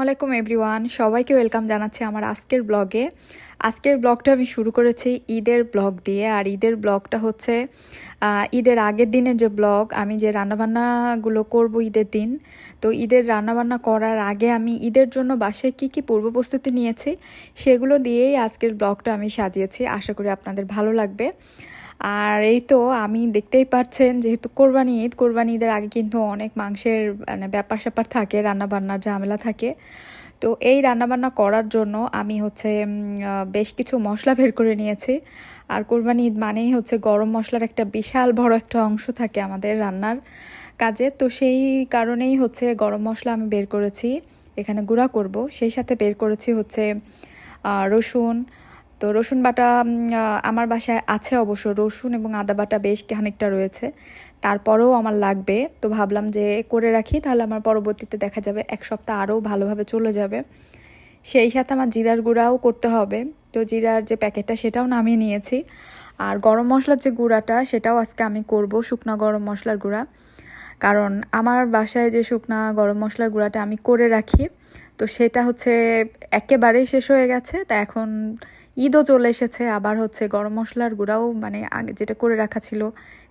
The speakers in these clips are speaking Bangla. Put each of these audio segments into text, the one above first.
ওয়ালাইকুম এভরিওয়ান, সবাইকে ওয়েলকাম জানাচ্ছি আমার আজকের ব্লগে। আজকের ব্লগটা আমি শুরু করেছি ঈদের ব্লগ দিয়ে, আর ঈদের ব্লগটা হচ্ছে ঈদের আগের দিনের যে ব্লগ, আমি যে রান্নাবান্নাগুলো করব ঈদের দিন। তো ঈদের রান্নাবান্না করার আগে আমি ঈদের জন্য বাসায় কি কি পূর্ব প্রস্তুতি নিয়েছি, সেগুলো দিয়েই আজকের ব্লগটা আমি সাজিয়েছি। আশা করি আপনাদের ভালো লাগবে। আর এই তো আমি দেখতেই পাচ্ছেন, যেহেতু কোরবানি ঈদ, কোরবানি ঈদের আগে কিন্তু অনেক মাংসের মানে ব্যাপার স্যাপার থাকে, রান্নাবান্নার ঝামেলা থাকে। তো এই রান্নাবান্না করার জন্য আমি হচ্ছে বেশ কিছু মশলা বের করে নিয়েছি। আর কোরবানি ঈদ মানেই হচ্ছে গরম মশলার একটা বিশাল বড় একটা অংশ থাকে আমাদের রান্নার কাজে। তো সেই কারণেই হচ্ছে গরম মশলা আমি বের করেছি, এখানে গুঁড়া করব। সেই সাথে বের করেছি হচ্ছে রসুন তো রসুন বাটা আমার বাসায় আছে অবশ্য রসুন এবং আদা বাটা বেশ খানিকটা রয়েছে। তারপরেও আমার লাগবে। তো ভাবলাম যে করে রাখি, তাহলে আমার পরবর্তীতে দেখা যাবে এক সপ্তাহ আরও ভালোভাবে চলে যাবে। সেই সাথে আমার জিরার গুঁড়াও করতে হবে। তো জিরার যে প্যাকেটটা সেটাও নামিয়ে নিয়েছি। আর গরম মশলার যে গুঁড়াটা, সেটাও আজকে আমি করব শুকনা গরম মশলার গুঁড়া। কারণ আমার বাসায় যে শুকনা গরম মশলার গুঁড়াটা আমি করে রাখি। তো সেটা হচ্ছে একেবারেই শেষ হয়ে গেছে। তা এখন ঈদও চলে এসেছে, আবার হচ্ছে গরম মশলার গুঁড়াও মানে আগে যেটা করে রাখা ছিল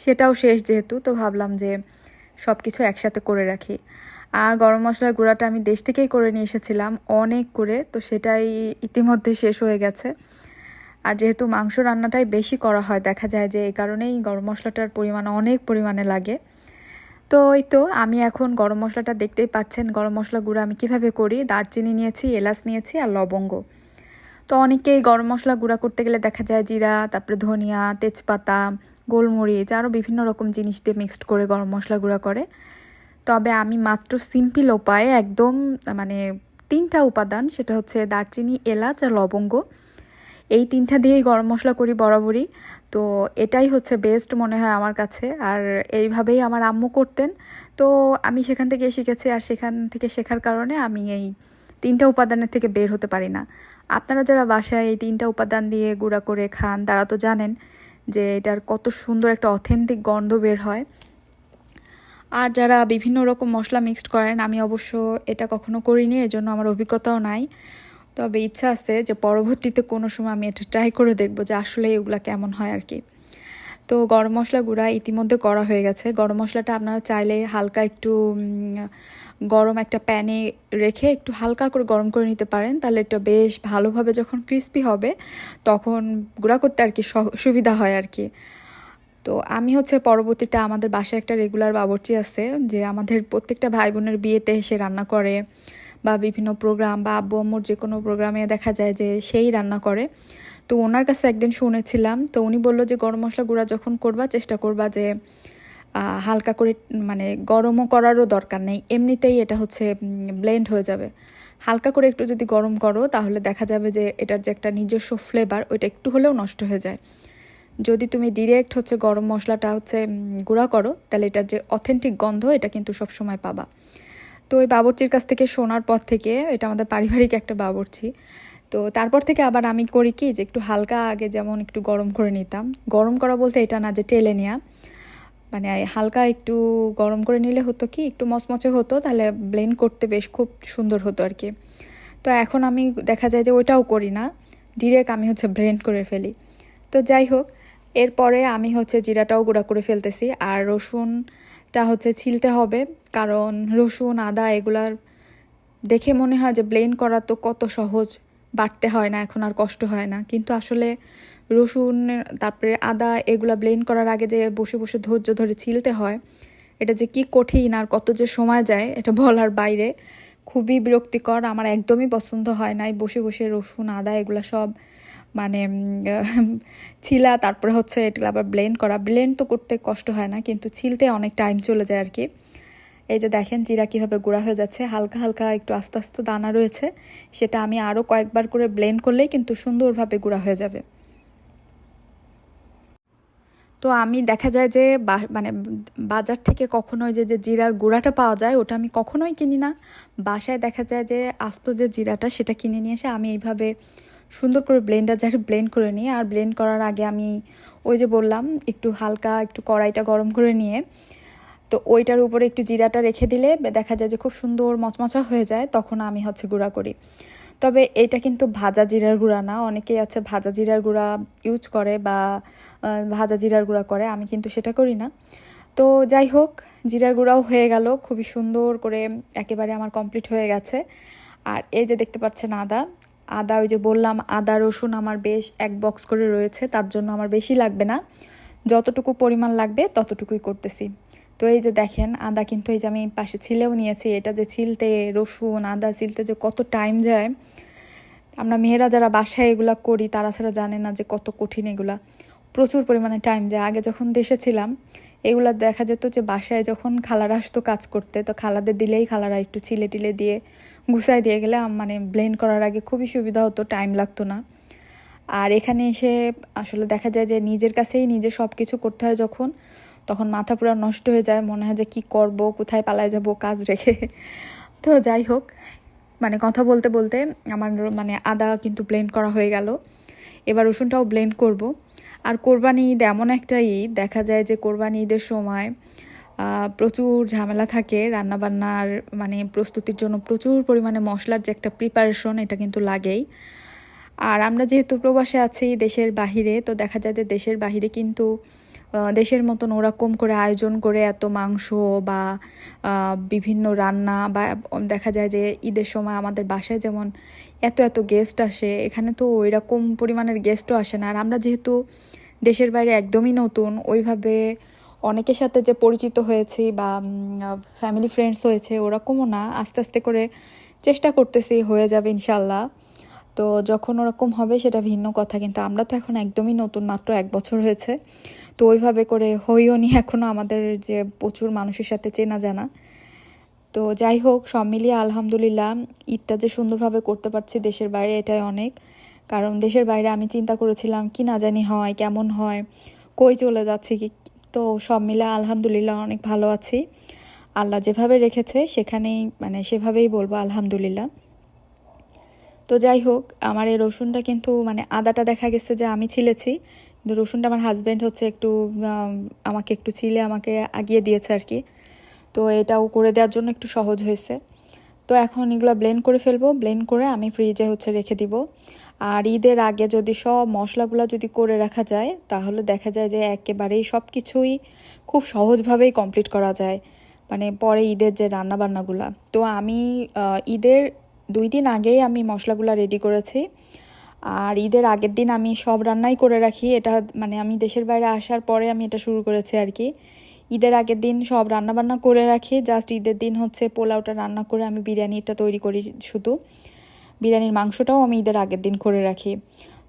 সেটাও শেষ যেহেতু, তো ভাবলাম যে সব কিছু একসাথে করে রাখি। আর গরম মশলার গুঁড়াটা আমি দেশ থেকেই করে নিয়ে এসেছিলাম, অনেক করে, তো সেটাই ইতিমধ্যে শেষ হয়ে গেছে। আর যেহেতু মাংস রান্নাটাই বেশি করা হয়, দেখা যায় যে এই কারণেই গরম মশলাটার পরিমাণ অনেক পরিমাণে লাগে। তো এই তো, আমি এখন গরম মশলাটা দেখতেই পাচ্ছেন, গরম মশলা গুঁড়ো আমি কীভাবে করি? দারচিনি নিয়েছি, এলাচ নিয়েছি আর লবঙ্গ। তো অনেকেই গরম মশলা গুঁড়া করতে গেলে দেখা যায় জিরা, তারপরে ধনিয়া, তেজপাতা, গোলমরিচ, আরও বিভিন্ন রকম জিনিস দিয়ে মিক্সড করে গরম মশলা গুঁড়া করে। তবে আমি মাত্র সিম্পল উপায়ে একদম মানে তিনটা উপাদান, সেটা হচ্ছে দারচিনি, এলাচ আর লবঙ্গ, এই তিনটা দিয়েই গরম মশলা করি বরাবরই। তো এটাই হচ্ছে বেস্ট মনে হয় আমার কাছে। আর এইভাবেই আমার আম্মু করতেন। তো আমি সেখান থেকে শিখেছি আর সেখান থেকে শেখার কারণে আমি এই তিনটা উপাদানের থেকে বের হতে পারি না। আপনারা যারা বাসায় এই তিনটা উপাদান দিয়ে গুঁড়া করে খান, তারা তো জানেন যে এটার কত সুন্দর একটা অথেন্টিক গন্ধ বের হয়। আর যারা বিভিন্ন রকম মশলা মিক্সড করেন, আমি অবশ্য এটা কখনো করিনি, এজন্য আমার অভিজ্ঞতাও নাই। তবে ইচ্ছা আছে যে পরবর্তীতে কোনো সময় আমি এটা ট্রাই করে দেখব যে আসলে এগুলা কেমন হয় আর কি। তো গরম মশলা গুঁড়া ইতিমধ্যে করা হয়ে গেছে। গরম মশলাটা আপনারা চাইলে হালকা একটু গরম একটা প্যানে রেখে একটু হালকা করে গরম করে নিতে পারেন। তাহলে এটা বেশ ভালোভাবে যখন ক্রিস্পি হবে, তখন গুঁড়া করতে আর কি সুবিধা হয় আর কি। তো আমি হচ্ছে পরবর্তীতে আমাদের বাসায় একটা রেগুলার বাবরচি আছে, যে আমাদের প্রত্যেকটা ভাই বোনের বিয়েতে এসে রান্না করে। বা বিভিন্ন প্রোগ্রাম বা আব্বু আম্মুর যে কোনো প্রোগ্রামে দেখা যায় যে সেই রান্না করে। তো ওনার কাছে একদিন শুনেছিলাম, তো উনি বলল যে গরম মশলা গুঁড়া যখন করবা, চেষ্টা করবা যে হালকা করে মানে গরমও করারও দরকার নেই। এমনিতেই এটা হচ্ছে ব্লেন্ড হয়ে যাবে। হালকা করে একটু যদি গরম করো, তাহলে দেখা যাবে যে এটার যে একটা নিজস্ব ফ্লেভার ওইটা একটু হলেও নষ্ট হয়ে যায়। যদি তুমি ডিরেক্ট হচ্ছে গরম মশলাটা হচ্ছে গুঁড়া করো, তাহলে এটার যে অথেন্টিক গন্ধ, এটা কিন্তু সব সময় পাবা। তো ওই বাবরচির কাছ থেকে শোনার পর থেকে এটা আমাদের পারিবারিক একটা বাবরচি। তো তারপর থেকে আবার আমি করি কি যে একটু হালকা আগে যেমন একটু গরম করে নিতাম। গরম করা বলতে এটা না যে টেলে নেওয়া মানে হালকা একটু গরম করে নিলে হতো কি, একটু মচমচে হতো, তাহলে ব্লেন্ড করতে বেশ খুব সুন্দর হতো আর কি। তো এখন আমি দেখা যায় যে ওইটাও করি না। ডিরেক্ট আমি হচ্ছে ব্লেন্ড করে ফেলি। তো যাই হোক, এরপরে আমি হচ্ছে জিরাটাও গুঁড়া করে ফেলতেছি। আর রসুনটা হচ্ছে ছিলতে হবে। কারণ রসুন, আদা এগুলার দেখে মনে হয় যে ব্লেন্ড করা তো কত সহজ। বাটতে হয় না, এখন আর কষ্ট হয় না। কিন্তু আসলে রসুন, তারপরে আদা এগুলা ব্লেন্ড করার আগে যে বসে বসে ধৈর্য ধরে ছিলতে হয়, এটা যে কি কঠিন আর কত যে সময় যায়, এটা বলার বাইরে। খুবই বিরক্তিকর, আমার একদমই পছন্দ হয় নাই বসে বসে রসুন, আদা এগুলা সব মানে ছিলা, তারপরে হচ্ছে এগুলো আবার ব্লেন্ড করা। ব্লেন্ড তো করতে কষ্ট হয় না, কিন্তু ছিলতে অনেক টাইম চলে যায় আর কি এই যে দেখেন জিরা কীভাবে গুঁড়া হয়ে যাচ্ছে, হালকা হালকা একটু আস্তে আস্তে দানা রয়েছে, সেটা আমি আরও কয়েকবার করে ব্লেন্ড করলেই কিন্তু সুন্দরভাবে গুঁড়া হয়ে যাবে। তো আমি দেখা যায় যে মানে বাজার থেকে কখনোই যে যে জিরার গুঁড়াটা পাওয়া যায়, ওটা আমি কখনোই কিনি না। বাসায় দেখা যায় যে আস্ত যে জিরাটা, সেটা কিনে নিয়ে এসে আমি এইভাবে সুন্দর করে ব্লেন্ডার জারে ব্লেন্ড করে নিই আর ব্লেন্ড করার আগে আমি ওই যে বললাম, একটু হালকা একটু কড়াইটা গরম করে নিয়ে, তো ওইটার উপরে একটু জিরাটা রেখে দিলে দেখা যায় যে খুব সুন্দর মচমচা হয়ে যায়, তখন আমি হচ্ছে গুঁড়া করি। তবে এটা কিন্তু ভাজা জিরার গুঁড়া না, অনেকেই আছে ভাজা জিরার গুঁড়া ইউজ করে বা ভাজা জিরার গুঁড়া করে, আমি কিন্তু সেটা করি না। তো যাই হোক, জিরার গুঁড়াও হয়ে গেল, খুবই সুন্দর করে একেবারে আমার কমপ্লিট হয়ে গেছে। আর এই যে দেখতে পাচ্ছেন আদা আদা, ওই যে বললাম, আদা, রসুন আমার বেশ এক বক্স করে রয়েছে, তার জন্য আমার বেশি লাগবে না। যতটুকু পরিমাণ লাগবে, ততটুকুই করতেছি। তো এই যে দেখেন, আদা কিন্তু এই যে আমি পাশে ছিলেও নিয়েছি, এটা যে ছিলতে রসুন, আদা ছিলতে যে কত টাইম যায়। আমরা মেয়েরা যারা বাসায় এগুলা করি, তারা ছাড়া জানে না যে কত কঠিন এগুলা। প্রচুর পরিমাণে টাইম যায়। আগে যখন দেশে ছিলাম এগুলা দেখা যেত যে বাসায় যখন খালারা আসতো কাজ করতে, তো খালাদের দিলেই খালারা একটু ছিলে টিলে দিয়ে গুছাই দিয়ে গেলে মানে ব্লেন্ড করার আগে খুবই সুবিধা হতো টাইম লাগতো না। আর এখানে এসে আসলে দেখা যায় যে নিজের কাছেই নিজে সব কিছু করতে হয় যখন, তখন মাথা পুরো নষ্ট হয়ে যায়, মনে হয় যে কি করব, কোথায় পালায় যাব, কাজ রেখে। তো যাই হোক মানে কথা বলতে বলতে আমার মানে আদা কিন্তু ব্লেন্ড করা হয়ে গেল। এবার রসুনটাও ব্লেন্ড করব। আর কোরবানি ঈদ এমন একটা ঈদ, দেখা যায় যে কোরবানি ঈদের সময় প্রচুর ঝামেলা থাকে, রান্নাবান্নার মানে প্রস্তুতির জন্য প্রচুর পরিমাণে মশলার যে একটা প্রিপারেশন এটা কিন্তু লাগেই। আর আমরা যেহেতু প্রবাসে আছি দেশের বাহিরে, তো দেখা যায় যে দেশের বাহিরে কিন্তু দেশের মতন ওরকম করে আয়োজন করে এত মাংস বা বিভিন্ন রান্না বা দেখা যায় যে ঈদের সময় আমাদের বাসায় যেমন এত এত গেস্ট আসে, এখানে তো ওই রকম পরিমাণের গেস্টও আসে না। আর আমরা যেহেতু দেশের বাইরে একদমই নতুন, ওইভাবে অনেকের সাথে যে পরিচিত হয়েছি বা ফ্যামিলি ফ্রেন্ডস হয়েছে, ওরকমও না। আস্তে আস্তে করে চেষ্টা করতেছি, হয়ে যাবে ইনশাল্লাহ তো যখন ওরকম হবে সেটা ভিন্ন কথা, কিন্তু আমরা তো এখন একদমই নতুন, মাত্র এক বছর হয়েছে। তো ওইভাবে করে হইও নি এখনও আমাদের যে প্রচুর মানুষের সাথে চেনা জানা। তো যাই হোক, সব মিলিয়ে আলহামদুলিল্লাহ, ঈদটা যে সুন্দরভাবে করতে পারছি দেশের বাইরে এটাই অনেক। কারণ দেশের বাইরে আমি চিন্তা করেছিলাম, কি না জানি হয়, কেমন হয়, কই চলে যাচ্ছি কি? তো সব মিলে আলহামদুলিল্লাহ অনেক ভালো আছি। আল্লাহ যেভাবে রেখেছে সেখানেই মানে সেভাবেই বলব আলহামদুলিল্লাহ। তো যাই হোক, আমার এই রসুনটা কিন্তু মানে আদাটা দেখা গেছে যে আমি ছিলেছি। কিন্তু রসুনটা আমার হাজব্যান্ড হচ্ছে একটু আমাকে একটু ছিলে, আমাকে আগিয়ে দিয়েছে আর কি। তো এটাও করে দেওয়ার জন্য একটু সহজ হয়েছে। তো এখন এগুলো ব্লেন্ড করে ফেলব। ব্লেন্ড করে আমি ফ্রিজে হচ্ছে রেখে দিব। আর ঈদের আগে যদি সব মশলাগুলো যদি করে রাখা যায়, তাহলে দেখা যায় যে একেবারেই সব কিছুই খুব সহজভাবেই কমপ্লিট করা যায়। মানে পরে ঈদের যে রান্না বান্নাগুলা তো আমি ঈদের দুই দিন আগেই আমি মশলাগুলো রেডি করেছি। আর ঈদের আগের দিন আমি সব রান্নাই করে রাখি। এটা মানে আমি দেশের বাইরে আসার পরে আমি এটা শুরু করেছি আর কি। ঈদের আগের দিন সব রান্না বান্না করে রাখি। জাস্ট ঈদের দিন হচ্ছে পোলাওটা রান্না করে আমি বিরিয়ানিটা তৈরি করি শুধু। বিরিয়ানির মাংসটাও আমি ঈদের আগের দিন করে রাখি।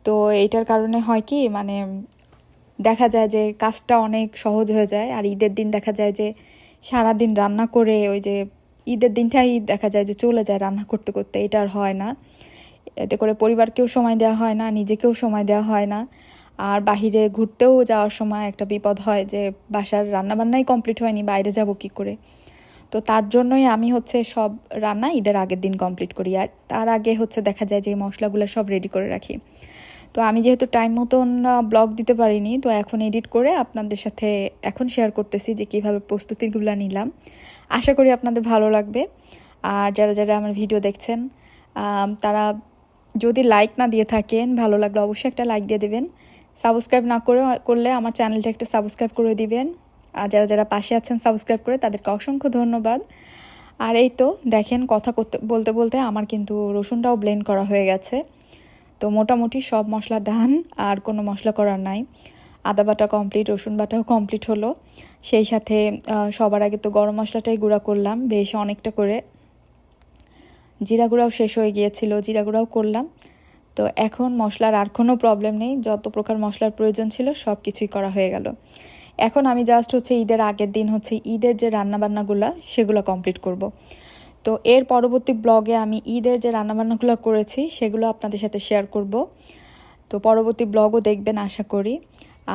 তো এটার কারণে হয় কি মানে দেখা যায় যে কাজটা অনেক সহজ হয়ে যায়। আর ঈদের দিন দেখা যায় যে সারাদিন রান্না করে ওই যে ঈদের দিনটাই দেখা যায় যে চলে যায় রান্না করতে করতে, এটা আর হয় না। এতে করে পরিবারকেও সময় দেওয়া হয় না, নিজেকেও সময় দেওয়া হয় না। আর বাহিরে ঘুরতেও যাওয়ার সময় একটা বিপদ হয় যে বাসার রান্নাবান্নাই কমপ্লিট হয়নি, বাইরে যাব কি করে? তো তার জন্যই আমি হচ্ছে সব রান্না ঈদের আগের দিন কমপ্লিট করি। আর তার আগে হচ্ছে দেখা যায় যে মশলাগুলো সব রেডি করে রাখি। তো আমি যেহেতু টাইম মতন ব্লগ দিতে পারিনি, তো এখন এডিট করে আপনাদের সাথে এখন শেয়ার করতেছি যে কীভাবে প্রস্তুতিগুলো নিলাম। আশা করি আপনাদের ভালো লাগবে। আর যারা যারা আমার ভিডিও দেখছেন তারা যদি লাইক না দিয়ে থাকেন, ভালো লাগলে অবশ্যই একটা লাইক দিয়ে দেবেন। সাবস্ক্রাইব না করে করলে আমার চ্যানেলটা একটা সাবস্ক্রাইব করে দিবেন। আর যারা যারা পাশে আছেন সাবস্ক্রাইব করে তাদেরকে অসংখ্য ধন্যবাদ। আর এই তো, দেখেন কথা করতে, বলতে বলতে আমার কিন্তু রসুনটাও ব্লেন্ড করা হয়ে গেছে। তো মোটামুটি সব মশলা ডান, আর কোনো মশলা করার নাই। আদা বাটা কমপ্লিট রসুন বাটাও কমপ্লিট হলো। সেই সাথে সবার আগে তো গরম মশলাটাই গুঁড়া করলাম, বেশ অনেকটা করে। জিরা গুঁড়াও শেষ হয়ে গিয়েছিল, জিরা গুঁড়াও করলাম। তো এখন মশলার আর কোনো প্রবলেম নেই, যত প্রকার মশলার প্রয়োজন ছিল সব কিছুই করা হয়ে গেল। এখন আমি জাস্ট হচ্ছে ঈদের আগের দিন হচ্ছে ঈদের যে রান্নাবান্নাগুলো, সেগুলো কমপ্লিট করব। তো এর পরবর্তী ব্লগে আমি ঈদের যে রান্নাবান্নাগুলো করেছি, সেগুলো আপনাদের সাথে শেয়ার করব। তো পরবর্তী ব্লগও দেখবেন, আশা করি।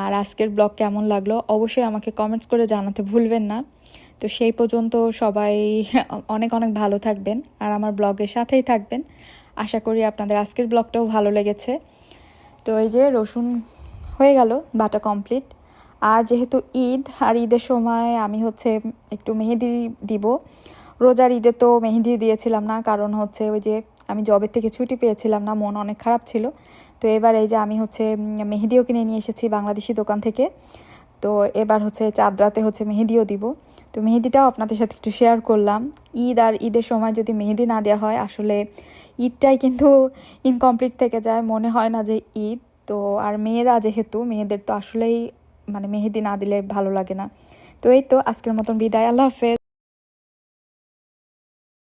আর আজকের ব্লগ কেমন লাগল, অবশ্যই আমাকে কমেন্টস করে জানাতে ভুলবেন না। তো সেই পর্যন্ত সবাই অনেক অনেক ভালো থাকবেন, আর আমার ব্লগের সাথেই থাকবেন। আশা করি আপনাদের আজকের ব্লগটাও ভালো লেগেছে। তো এই যে রসুন হয়ে গেল, বাটা কমপ্লিট আর যেহেতু ঈদ, আর ঈদের সময় আমি হচ্ছে একটু মেহেদি দিব রোজার ঈদে তো মেহেদি দিয়েছিলাম না, কারণ হচ্ছে ওই যে আমি জবের থেকে ছুটি পেয়েছিলাম না, মন অনেক খারাপ ছিল। তো এবার এই যে আমি হচ্ছে মেহেদিও কিনে নিয়ে এসেছি বাংলাদেশি দোকান থেকে। তো এবার হচ্ছে চাঁদ রাতে হচ্ছে মেহেদিও দিব। তো মেহেদিটাও আপনাদের সাথে একটু শেয়ার করলাম। ঈদ আর ঈদের সময় যদি মেহেদি না দেওয়া হয়, আসলে ঈদটাই কিন্তু ইনকমপ্লিট থেকে যায়, মনে হয় না যে ঈদ। তো আর মেয়েরা যেহেতু, মেয়েদের তো আসলেই মানে মেহেদি না দিলে ভালো লাগে না। তো এই তো, আজকের মতন বিদায়, আল্লাহ হাফেজ।